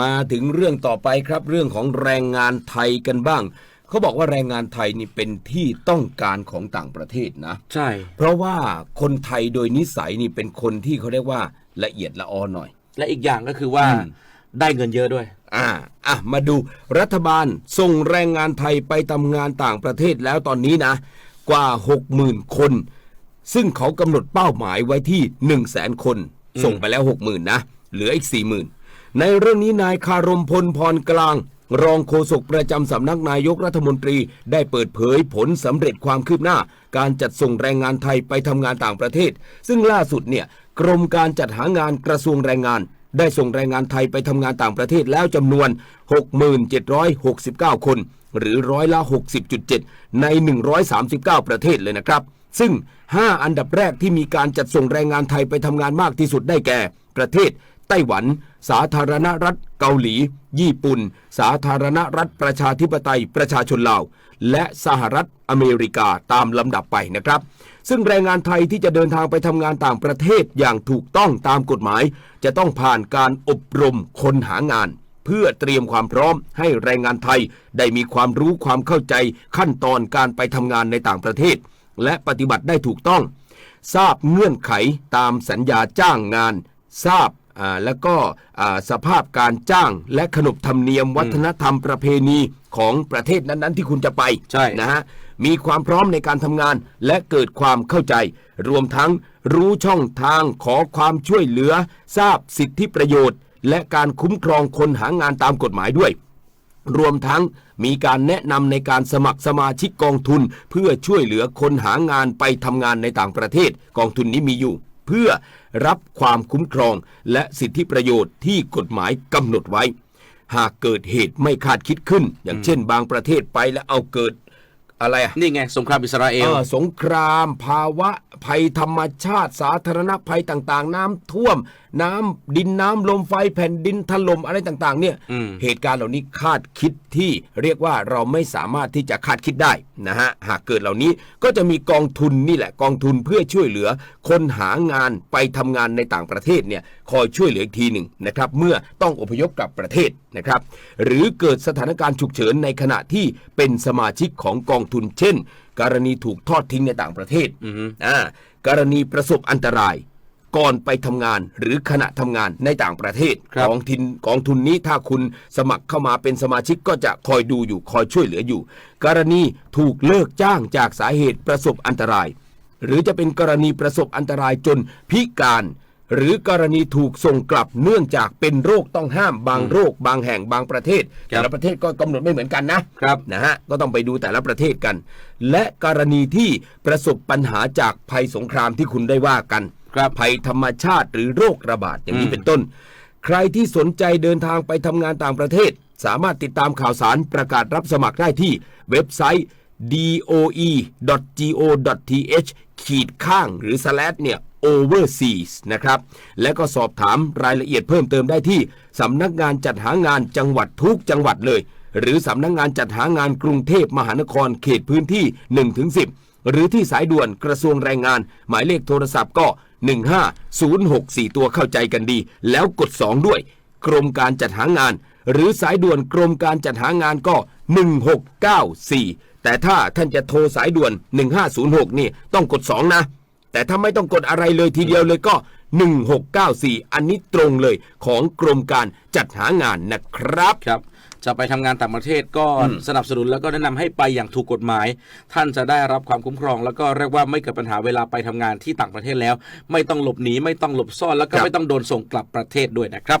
มาถึงเรื่องต่อไปครับเรื่องของแรงงานไทยกันบ้าง เขาบอกว่าแรงงานไทยนี่เป็นที่ต้องการของต่างประเทศนะ ใช่ เพราะว่าคนไทยโดยนิสัยนี่เป็นคนที่เขาเรียกว่าละเอียดละออหน่อย และอีกอย่างก็คือว่าอืม ได้เงินเยอะด้วย อ่าอะมาดูรัฐบาลส่งแรงงานไทยไปทำงานต่างประเทศแล้วตอนนี้นะ กว่า 60,000 คน ซึ่งเขากำหนดเป้าหมายไว้ที่ 1 0 0 0 0แสนคน ส่งไปแล้ว 60,000 นะ เหลืออีก 40,000 ในเรื่องนี้นายคารมพลพรกลาง รองโฆษกประจำสำนักนายกรัฐมนตรีได้เปิดเผยผลสำเร็จความคืบหน้า การจัดส่งแรงงานไทยไปทำงานต่างประเทศ ซึ่งล่าสุดเนี่ยกรมการจัดหางานกระทรวงแรงงาน ได้ส่งแรงงานไทยไปทำงานต่างประเทศแล้วจำนวน 6769 คน หรือร้อยละ 60.7 ใน 139 ประเทศเลยนะครับ ซึ่ง 5 อันดับแรกที่มีการจัดส่งแรงงานไทยไปทำงานมากที่สุดได้แก่ ประเทศ ไต้หวัน สาธารณรัฐเกาหลี ญี่ปุ่น สาธารณรัฐประชาธิปไตยประชาชนลาว และสหรัฐอเมริกาตามลำดับไปนะครับ ซึ่งแรงงานไทยที่จะเดินทางไปทำงานต่างประเทศอย่างถูกต้องตามกฎหมาย จะต้องผ่านการอบรมคนหางานเพื่อเตรียมความพร้อมให้แรงงานไทยได้มีความรู้ความเข้าใจขั้นตอนการไปทำงานในต่างประเทศ และปฏิบัติได้ถูกต้อง ทราบเงื่อนไขตามสัญญาจ้างงาน ทราบ แล้วก็อ่าสภาพการจ้างและขนบธรรมเนียมวัฒนธรรมประเพณีของประเทศนั้น ๆ ที่คุณจะไปใช่นะฮะมีความพร้อมในการทำงานและเกิดความเข้าใจ รวมทั้งรู้ช่องทางขอความช่วยเหลือ ทราบสิทธิประโยชน์ และการคุ้มครองคนหางานตามกฎหมายด้วย รวมทั้งมีการแนะนำในการสมัครสมาชิกกองทุน เพื่อช่วยเหลือคนหางานไปทำงานในต่างประเทศ กองทุนนี้มีอยู่ เพื่อรับความคุ้มครอง และสิทธิประโยชน์ที่กฎหมายกำหนดไว้ หากเกิดเหตุไม่คาดคิดขึ้น อย่างเช่น บางประเทศไปแล้วเอาเกิด อะไรอะนี่ไงสงครามอิสราเอลเออสงคราม ภาวะภัยธรรมชาติ สาธารณภัยต่าง ๆ น้ำท่วม น้ำดินน้ำลมไฟแผ่นดินถล่มอะไรต่าง ๆ เนี่ยอืมเหตุการณ์เหล่านี้คาดคิดที่เรียกว่าเราไม่สามารถที่จะคาดคิดได้นะฮะหากเกิดเหล่านี้ก็จะมีกองทุนนี่แหละกองทุนเพื่อช่วยเหลือ คนหางานไปทำงานในต่างประเทศเนี่ยคอยช่วยเหลืออีกทีหนึ่งนะครับเมื่อต้องอพยพกลับประเทศนะครับ หรือเกิดสถานการณ์ฉุกเฉินในขณะที่เป็นสมาชิกของกองทุน เช่น กรณีถูกทอดทิ้งในต่างประเทศอือฮึอ่ากรณีประสบอันตราย ก่อนไปทำงานหรือขณะทำงานในต่างประเทศครับกองทุนกองทุนนี้ถ้าคุณสมัครเข้ามาเป็นสมาชิกก็จะคอยดูอยู่คอยช่วยเหลืออยู่ กรณีถูกเลิกจ้างจากสาเหตุประสบอันตราย หรือจะเป็นกรณีประสบอันตรายจนพิการ หรือกรณีถูกส่งกลับเนื่องจากเป็นโรคต้องห้ามบางโรค บางแห่งบางประเทศ ครับ แต่ละประเทศก็กำหนดไม่เหมือนกันนะครับ นะฮะก็ต้องไปดูแต่ละประเทศกัน และกรณีที่ประสบปัญหาจากภัยสงครามที่คุณได้ว่ากัน ครับภัยธรรมชาติหรือโรคระบาดอย่างนี้อืม เป็นต้น ใครที่สนใจเดินทางไปทำงานต่างประเทศ สามารถติดตามข่าวสารประกาศรับสมัครได้ที่เว็บไซต์ doe.go.th ขีดข้างหรือ slash เนี่ย overseas นะครับ และก็สอบถามรายละเอียดเพิ่มเติมได้ที่สำนักงานจัดหางานจังหวัดทุกจังหวัดเลย หรือสำนักงานจัดหางานกรุงเทพมหานครเขตพื้นที่ 1-10 หรือที่สายด่วนกระทรวงแรงงาน หมายเลขโทรศัพท์ก็ 15064 ตัวเข้าใจกันดี แล้วกด 2 ด้วย กรมการจัดหางาน หรือสายด่วนกรมการจัดหางานก็ 1694 แต่ถ้าท่านจะโทรสายด่วน 1506 นี่ต้องกด 2 นะ แต่ถ้าไม่ต้องกดอะไรเลยทีเดียวเลยก็ 1694 อันนี้ตรงเลยของกรมการจัดหางานนะครับ ครับ จะไปทำงานต่างประเทศก็สนับสนุนแล้วก็แนะนำให้ไปอย่างถูกกฎหมาย ท่านจะได้รับความคุ้มครอง แล้วก็เรียกว่าไม่เกิดปัญหาเวลาไปทำงานที่ต่างประเทศแล้ว ไม่ต้องหลบหนีไม่ต้องหลบซ่อนแล้วก็ครับ ไม่ต้องโดนส่งกลับประเทศด้วยนะครับ